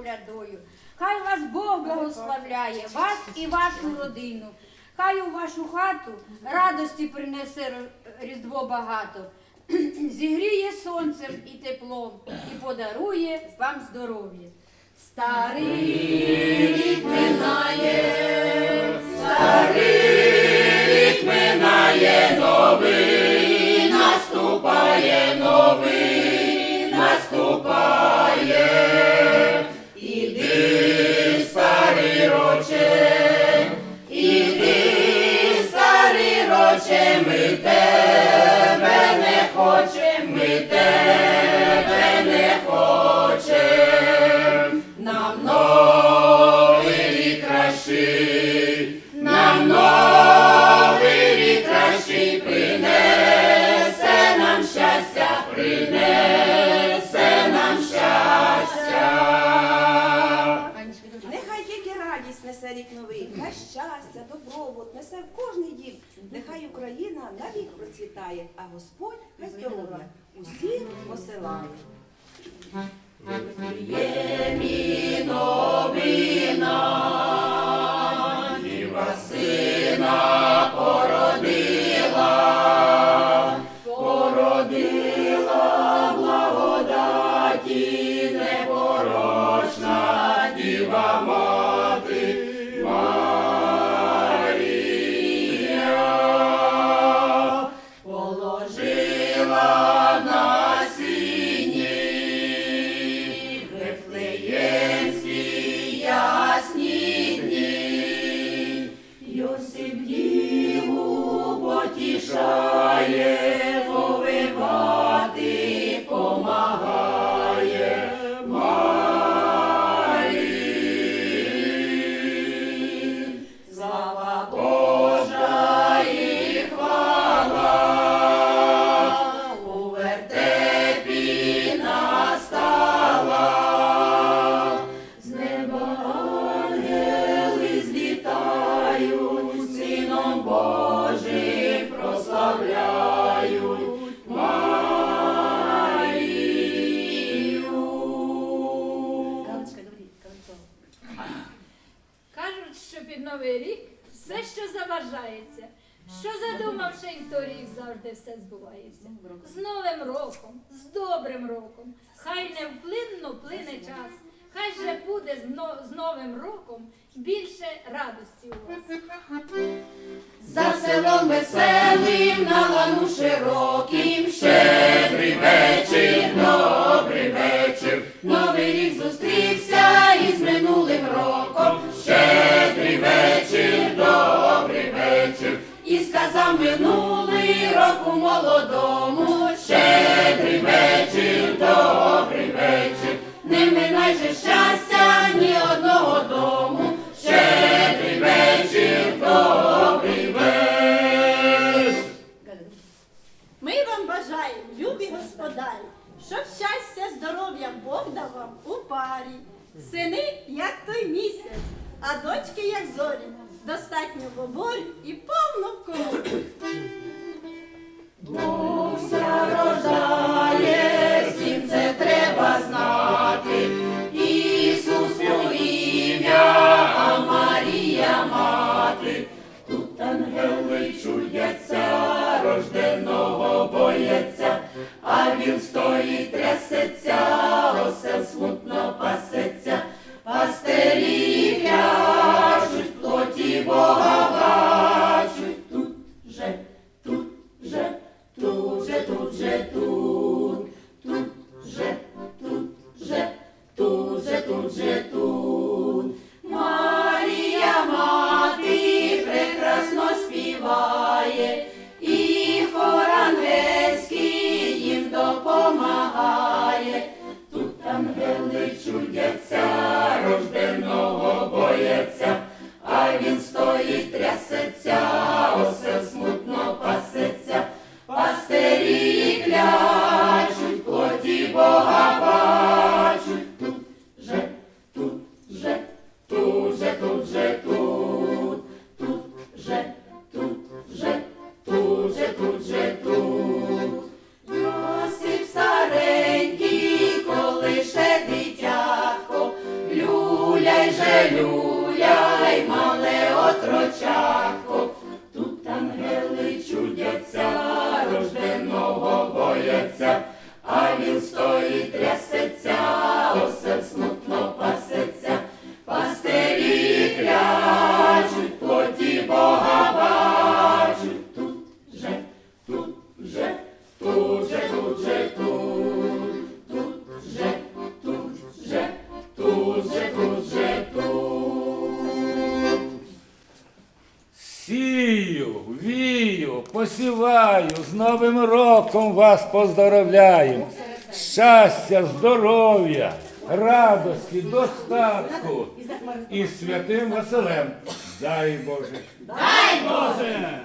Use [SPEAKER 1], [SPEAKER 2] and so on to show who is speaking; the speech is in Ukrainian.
[SPEAKER 1] колядою. Хай вас Бог благословляє, вас і вашу родину. Хай у вашу хату радості принесе Різдво багато. Зігріє сонцем і теплом і подарує вам здоров'я. Старий минає, старий минає, новий роче, ми
[SPEAKER 2] несе рік новий, хай щастя, добробут несе в кожний дім. Нехай Україна навік процвітає, а Господь хай здоров'я усім посилає.
[SPEAKER 3] Кажуть, що під Новий рік все, що заважається, що задумавши й торік завжди все збувається. З Новим роком, з добрим роком, хай невплинно плине час, хай же буде з Новим роком більше радості у вас.
[SPEAKER 1] За селом веселим, на лану широким, щедрий вечір, молодому. Щедрий вечір, добрий вечір. Не минай же щастя ні одного дому. Щедрий вечір, добрий вечір.
[SPEAKER 4] Ми вам бажаємо, любі господарі, щоб щастя, здоров'я Бог дав вам у парі. Сини, як той місяць, а дочки, як зорі, достатньо в оборі і
[SPEAKER 2] Ой, мале отрочатко,
[SPEAKER 5] посіваю, з Новим роком вас поздоровляю! Щастя, здоров'я, радості, достатку і святим Василем. Дай Боже! Дай Боже!